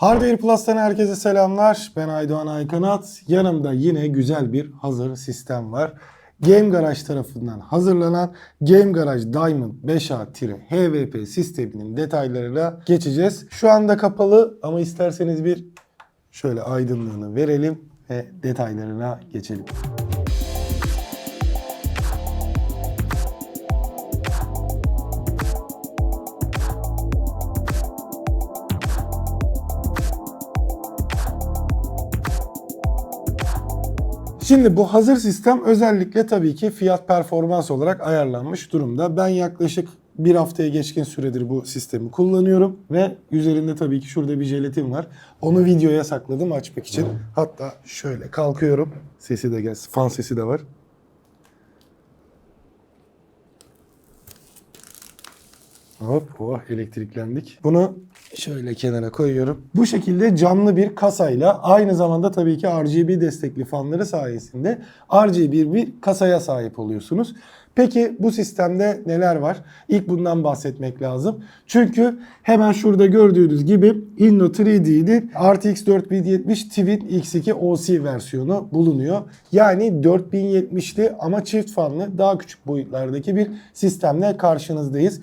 Hardware Plus'tan herkese selamlar. Ben Aydoğan Aykanat. Yanımda yine güzel bir hazır sistem var. Game Garage tarafından hazırlanan Game Garage Diamond 5A-HVP sisteminin detaylarıyla geçeceğiz. Şu anda kapalı ama isterseniz bir şöyle aydınlığını verelim ve detaylarına geçelim. Şimdi bu hazır sistem özellikle tabii ki fiyat performans olarak ayarlanmış durumda. Ben yaklaşık bir haftaya geçkin süredir bu sistemi kullanıyorum ve üzerinde tabii ki şurada bir jelatin var. Onu videoya sakladım açmak için. Hatta şöyle kalkıyorum. Sesi de gelsin. Fan sesi de var. Hop, oh elektriklendik. Bunu şöyle kenara koyuyorum. Bu şekilde camlı bir kasayla aynı zamanda tabii ki RGB destekli fanları sayesinde RGB bir kasaya sahip oluyorsunuz. Peki bu sistemde neler var? İlk bundan bahsetmek lazım. Çünkü hemen şurada gördüğünüz gibi Inno 3D'nin RTX 4070 Twin X2 OC versiyonu bulunuyor. Yani 4070'li ama çift fanlı daha küçük boyutlardaki bir sistemle karşınızdayız.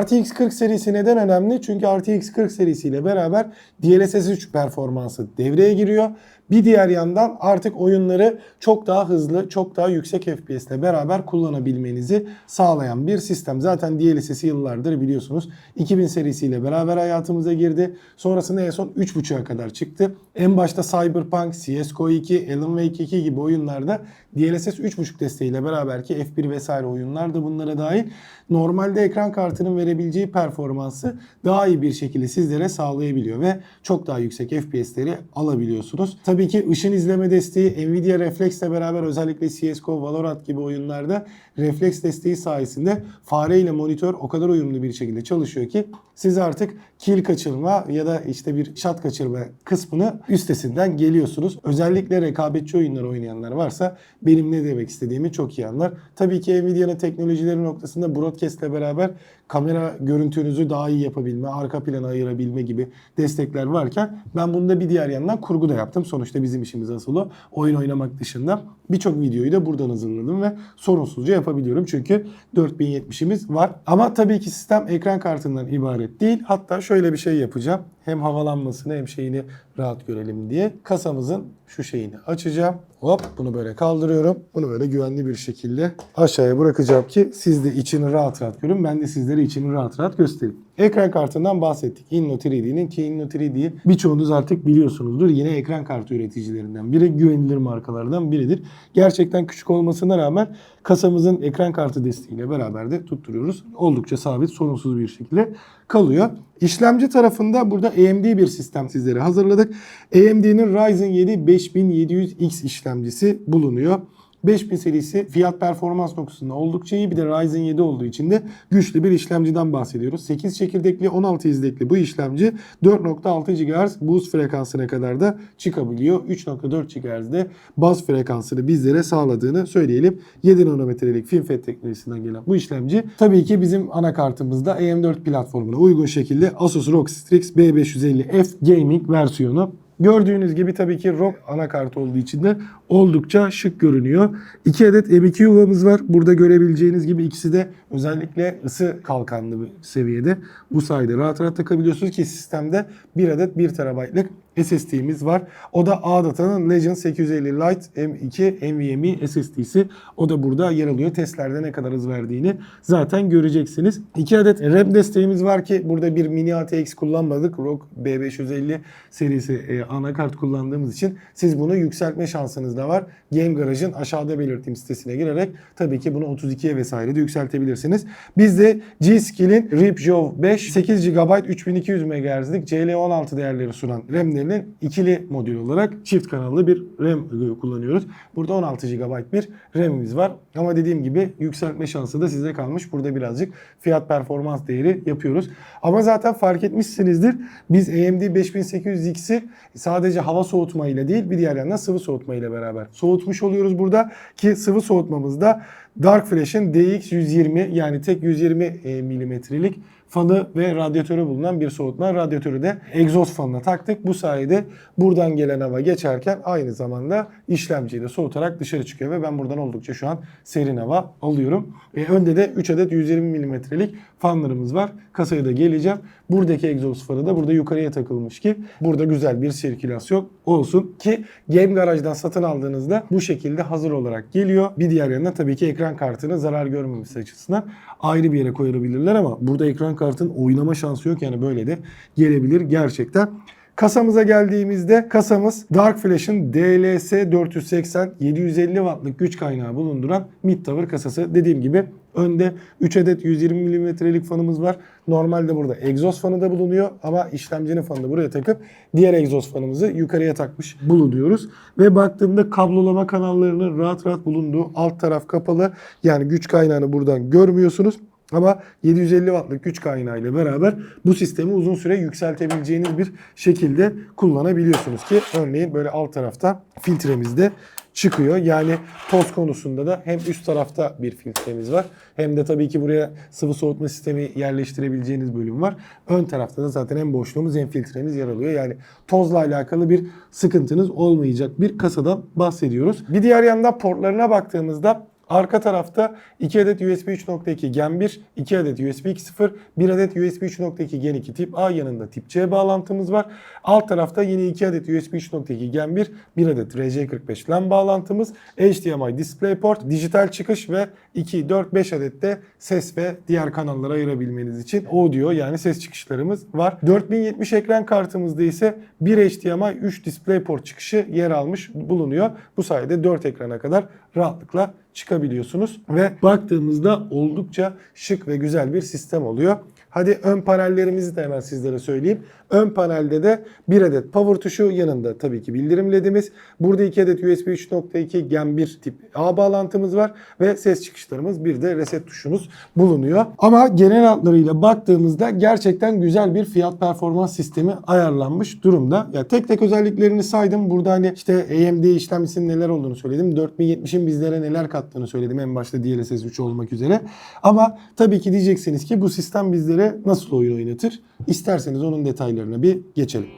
RTX 40 serisi neden önemli? Çünkü RTX 40 serisiyle beraber DLSS 3 performansı devreye giriyor. Bir diğer yandan artık oyunları çok daha hızlı, çok daha yüksek FPS ile beraber kullanabilmenizi sağlayan bir sistem. Zaten DLSS'i yıllardır biliyorsunuz 2000 serisiyle beraber hayatımıza girdi. Sonrasında en son 3.5'a kadar çıktı. En başta Cyberpunk, CSGO 2, Alan Wake 2 gibi oyunlarda DLSS 3.5 desteğiyle beraber ki F1 vesaire oyunlar da bunlara dahil normalde ekran kartının verebileceği performansı daha iyi bir şekilde sizlere sağlayabiliyor ve çok daha yüksek FPS'leri alabiliyorsunuz. Tabii ki ışın izleme desteği Nvidia Reflex ile beraber özellikle CSGO, Valorant gibi oyunlarda refleks desteği sayesinde fare ile monitör o kadar uyumlu bir şekilde çalışıyor ki siz artık kill kaçırma ya da işte bir shot kaçırma kısmını üstesinden geliyorsunuz. Özellikle rekabetçi oyunlar oynayanlar varsa benim ne demek istediğimi çok iyi anlar. Tabii ki Nvidia'nın teknolojileri noktasında broadcast ile beraber kamera görüntünüzü daha iyi yapabilme, arka plana ayırabilme gibi destekler varken ben bunda bir diğer yandan kurgu da yaptım. Sonuçta bizim işimiz asıl o. Oyun oynamak dışında birçok videoyu da buradan hazırladım ve sorunsuzca yapabiliyorum. Çünkü 4070'imiz var. Ama tabii ki sistem ekran kartından ibaret değil. Hatta şöyle bir şey yapacağım. Hem havalanmasını hem şeyini rahat görelim diye. Kasamızın şu şeyini açacağım. Hop bunu böyle kaldırıyorum. Bunu böyle güvenli bir şekilde aşağıya bırakacağım ki siz de içini rahat rahat görün. Ben de sizlere içini rahat rahat göstereyim. Ekran kartından bahsettik. Inno 3D'nin ki Inno 3D'yi birçoğunuz artık biliyorsunuzdur. Yine ekran kartı üreticilerinden biri, güvenilir markalardan biridir. Gerçekten küçük olmasına rağmen kasamızın ekran kartı desteğiyle beraber de tutturuyoruz. Oldukça sabit, sorunsuz bir şekilde kalıyor. İşlemci tarafında burada AMD bir sistem sizlere hazırladık. AMD'nin Ryzen 7 5700X işlemcisi bulunuyor. 5000 serisi fiyat performans noktasında oldukça iyi. Bir de Ryzen 7 olduğu için de güçlü bir işlemciden bahsediyoruz. 8 çekirdekli 16 izlekli bu işlemci 4.6 GHz boost frekansına kadar da çıkabiliyor. 3.4 GHz'de baz frekansını bizlere sağladığını söyleyelim. 7 nanometrelik FinFET teknolojisinden gelen bu işlemci tabii ki bizim anakartımızda AM4 platformuna uygun şekilde Asus ROG Strix B550F Gaming versiyonu Gördüğünüz gibi tabii ki ROG anakart olduğu için de oldukça şık görünüyor. İki adet M2 yuvamız var. Burada görebileceğiniz gibi ikisi de özellikle ısı kalkanlı bir seviyede. Bu sayede rahat rahat takabiliyorsunuz ki sistemde bir adet 1 TB'lık SSD'miz var. O da ADATA'nın Legend 850 Lite M2 NVMe SSD'si. O da burada yer alıyor. Testlerde ne kadar hız verdiğini zaten göreceksiniz. 2 adet RAM desteğimiz var ki burada bir mini ATX kullanmadık. ROG B550 serisi e, anakart kullandığımız için siz bunu yükseltme şansınız da var. Game Garage'ın aşağıda belirttiğim sitesine girerek tabii ki bunu 32'ye vesaire de yükseltebilirsiniz. Biz de G-Skill'in RipJaw 5 8 GB 3200 MHz'lik CL16 değerleri sunan RAM'lerini ikili modül olarak çift kanallı bir RAM kullanıyoruz. Burada 16 GB bir RAM'imiz var. Ama dediğim gibi yükseltme şansı da size kalmış. Burada birazcık fiyat performans değeri yapıyoruz. Ama zaten fark etmişsinizdir. Biz AMD 5800X'i sadece hava soğutma ile değil bir diğer yandan sıvı soğutma ile beraber soğutmuş oluyoruz burada. Ki sıvı soğutmamızda Dark Flash'ın DX120 yani tek 120 milimetrelik fanı ve radyatörü bulunan bir soğutma. Radyatörü de egzoz fanına taktık. Bu sayede buradan gelen hava geçerken aynı zamanda işlemciyi de soğutarak dışarı çıkıyor ve ben buradan oldukça şu an serin hava alıyorum. E, önde de 3 adet 120 milimetrelik fanlarımız var. Kasaya da geleceğim. Buradaki egzoz fanı da burada yukarıya takılmış ki burada güzel bir sirkülasyon olsun ki Game Garage'dan satın aldığınızda bu şekilde hazır olarak geliyor. Bir diğer yandan tabii ki ekran kartını zarar görmemesi açısından ayrı bir yere koyabilirler ama burada ekran kartın oynama şansı yok yani böyle de gelebilir gerçekten. Kasamıza geldiğimizde kasamız Dark Flash'ın DLS 480 750 wattlık güç kaynağı bulunduran mid tower kasası. Dediğim gibi önde 3 adet 120 milimetrelik fanımız var. Normalde burada egzoz fanı da bulunuyor ama işlemcinin fanını buraya takıp diğer egzoz fanımızı yukarıya takmış bulunuyoruz. Ve baktığımda kablolama kanallarının rahat rahat bulunduğu alt taraf kapalı. Yani güç kaynağını buradan görmüyorsunuz. Ama 750 wattlık güç kaynağı ile beraber bu sistemi uzun süre yükseltebileceğiniz bir şekilde kullanabiliyorsunuz ki örneğin böyle alt tarafta filtremiz de çıkıyor. Yani toz konusunda da hem üst tarafta bir filtremiz var hem de tabii ki buraya sıvı soğutma sistemi yerleştirebileceğiniz bölüm var. Ön tarafta da zaten hem boşluğumuz hem filtremiz yer alıyor. Yani tozla alakalı bir sıkıntınız olmayacak bir kasadan bahsediyoruz. Bir diğer yanda portlarına baktığımızda Arka tarafta 2 adet USB 3.2 Gen 1, 2 adet USB 2.0, 1 adet USB 3.2 Gen 2 tip A yanında tip C bağlantımız var. Alt tarafta yine 2 adet USB 3.2 Gen 1, 1 adet RJ45 LAN bağlantımız, HDMI DisplayPort, dijital çıkış ve 2, 4, 5 adet de ses ve diğer kanallara ayırabilmeniz için audio yani ses çıkışlarımız var. 4070 ekran kartımızda ise 1 HDMI 3 DisplayPort çıkışı yer almış bulunuyor. Bu sayede 4 ekrana kadar rahatlıkla çıkabiliyorsunuz ve baktığımızda oldukça şık ve güzel bir sistem oluyor. Hadi ön panellerimizi de hemen sizlere söyleyeyim. Ön panelde de bir adet power tuşu yanında tabii ki bildirim ledimiz. Burada 2 adet USB 3.2 Gen 1 tip A bağlantımız var ve ses çıkışlarımız bir de reset tuşumuz bulunuyor. Ama genel hatlarıyla baktığımızda gerçekten güzel bir fiyat performans sistemi ayarlanmış durumda. Ya tek tek özelliklerini saydım. Burada hani işte AMD işlemcisinin neler olduğunu söyledim. 4070'in bizlere neler kattığını söyledim en başta DLSS 3 olmak üzere. Ama tabii ki diyeceksiniz ki bu sistem bizlere nasıl oyun oynatır? İsterseniz onun detaylarına bir geçelim.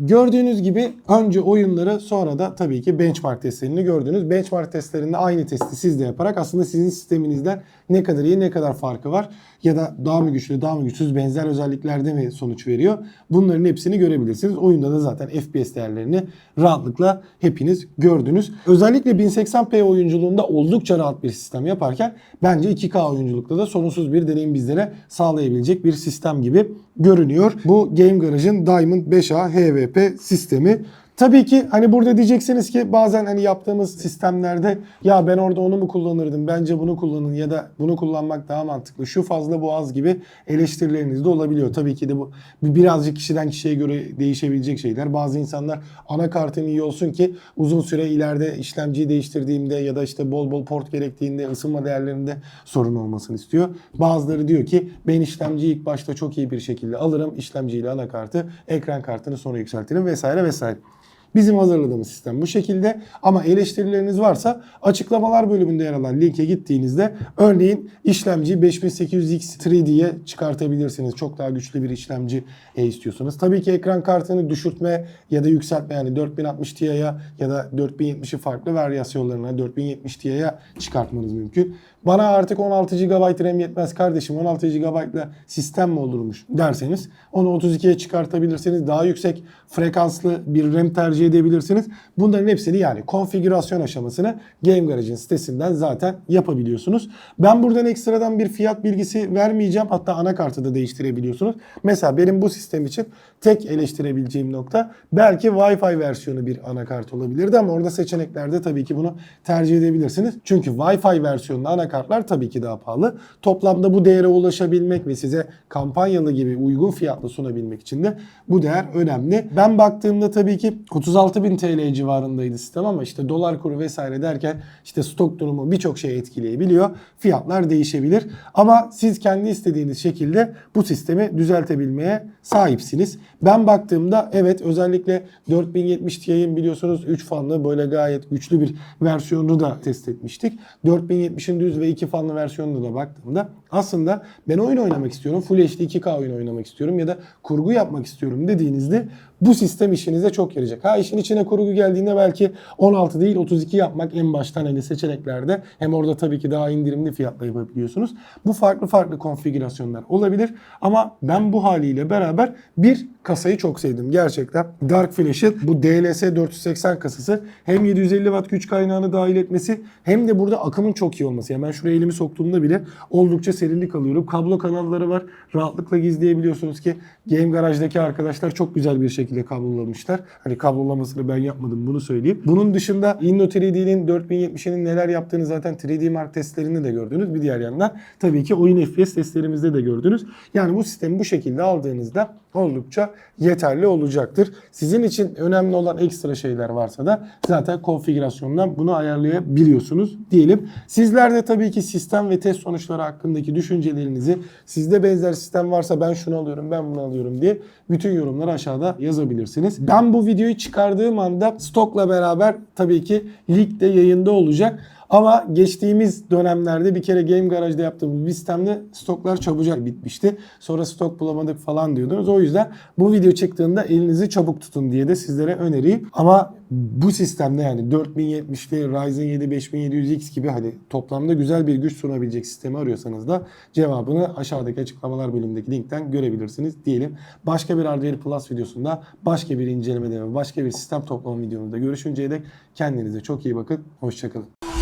Gördüğünüz gibi önce oyunları sonra da tabii ki benchmark testlerini gördünüz. Benchmark testlerinde aynı testi siz de yaparak aslında sizin sisteminizden ne kadar iyi ne kadar farkı var ya da daha mı güçlü daha mı güçsüz benzer özelliklerde mi sonuç veriyor bunların hepsini görebilirsiniz. Oyunda da zaten FPS değerlerini rahatlıkla hepiniz gördünüz. Özellikle 1080p oyunculuğunda oldukça rahat bir sistem yaparken bence 2K oyunculukta da sorunsuz bir deneyim bizlere sağlayabilecek bir sistem gibi görünüyor. Bu Game Garage'ın Diamond 5A HVP sistemi. Tabii ki hani burada diyeceksiniz ki bazen hani yaptığımız sistemlerde ya ben orada onu mu kullanırdım bence bunu kullanın ya da bunu kullanmak daha mantıklı şu fazla bu az gibi eleştirileriniz de olabiliyor. Tabii ki de bu birazcık kişiden kişiye göre değişebilecek şeyler. Bazı insanlar anakartın iyi olsun ki uzun süre ileride işlemciyi değiştirdiğimde ya da işte bol bol port gerektiğinde ısınma değerlerinde sorun olmasını istiyor. Bazıları diyor ki ben işlemciyi ilk başta çok iyi bir şekilde alırım işlemciyle anakartı ekran kartını sonra yükseltirim vesaire vesaire. Bizim hazırladığımız sistem bu şekilde ama eleştirileriniz varsa açıklamalar bölümünde yer alan linke gittiğinizde örneğin işlemci 5800X 3D'ye çıkartabilirsiniz. Çok daha güçlü bir işlemci e, istiyorsanız. Tabii ki ekran kartını düşürtme ya da yükseltme yani 4060 Ti'ye ya da 4070'i farklı varyasyonlarına 4070 Ti'ye çıkartmanız mümkün. Bana artık 16 GB RAM yetmez kardeşim 16 GB ile sistem mi olurmuş derseniz onu 32'ye çıkartabilirsiniz. Daha yüksek frekanslı bir RAM tercih edebilirsiniz. Bunların hepsini yani konfigürasyon aşamasını Game Garage'ın sitesinden zaten yapabiliyorsunuz. Ben buradan ekstradan bir fiyat bilgisi vermeyeceğim. Hatta anakartı da değiştirebiliyorsunuz. Mesela benim bu sistem için tek eleştirebileceğim nokta belki Wi-Fi versiyonu bir anakart olabilirdi ama orada seçeneklerde tabii ki bunu tercih edebilirsiniz. Çünkü Wi-Fi versiyonlu anakartlar tabii ki daha pahalı. Toplamda bu değere ulaşabilmek ve size kampanyalı gibi uygun fiyatla sunabilmek için de bu değer önemli. Ben baktığımda tabii ki 36.000 TL civarındaydı sistem ama işte dolar kuru vesaire derken işte stok durumu birçok şey etkileyebiliyor. Fiyatlar değişebilir. Ama siz kendi istediğiniz şekilde bu sistemi düzeltebilmeye sahipsiniz. Ben baktığımda evet özellikle 4070 Ti'nin biliyorsunuz 3 fanlı böyle gayet güçlü bir versiyonunu da test etmiştik. 4070'in düz ve 2 fanlı versiyonuna da baktığımda aslında ben oyun oynamak istiyorum. Full HD 2K oyun oynamak istiyorum ya da kurgu yapmak istiyorum dediğinizde bu sistem işinize çok yarayacak. Ha işin içine kurgu geldiğinde belki 16 değil 32 yapmak en baştan hani seçeneklerde hem orada tabii ki daha indirimli fiyatla yapabiliyorsunuz. Bu farklı farklı konfigürasyonlar olabilir ama ben bu haliyle beraber bir kasayı çok sevdim gerçekten. Dark Flash'ın bu DLS 480 kasası hem 750 watt güç kaynağını dahil etmesi hem de burada akımın çok iyi olması. Yani ben şuraya elimi soktuğumda bile oldukça serinlik alıyorum. Kablo kanalları var. Rahatlıkla gizleyebiliyorsunuz ki Game Garage'daki arkadaşlar çok güzel bir şekilde kablolamışlar. Hani kablolamasını ben yapmadım bunu söyleyeyim. Bunun dışında Inno 3D'nin 4070'inin neler yaptığını zaten 3D Mark testlerinde de gördünüz. Bir diğer yandan tabii ki oyun FPS testlerimizde de gördünüz. Yani bu sistemi bu şekilde aldığınızda oldukça yeterli olacaktır. Sizin için önemli olan ekstra şeyler varsa da zaten konfigürasyondan bunu ayarlayabiliyorsunuz diyelim. Sizler de tabii ki sistem ve test sonuçları hakkındaki düşüncelerinizi sizde benzer sistem varsa ben şunu alıyorum ben bunu alıyorum diye bütün yorumları aşağıda yazabilirsiniz. Ben bu videoyu çıkardığım anda stokla beraber tabii ki ligde yayında olacak. Ama geçtiğimiz dönemlerde bir kere Game Garage'da yaptığımız bir sistemde stoklar çabucak bitmişti. Sonra stok bulamadık falan diyordunuz. O yüzden bu video çıktığında elinizi çabuk tutun diye de sizlere öneriyim. Ama bu sistemde yani 4070'li Ryzen 7 5700X gibi hani toplamda güzel bir güç sunabilecek sistemi arıyorsanız da cevabını aşağıdaki açıklamalar bölümündeki linkten görebilirsiniz diyelim. Başka bir Hardware Plus videosunda başka bir incelemede ve başka bir sistem toplama videomuzda görüşünceye dek kendinize çok iyi bakın. Hoşçakalın.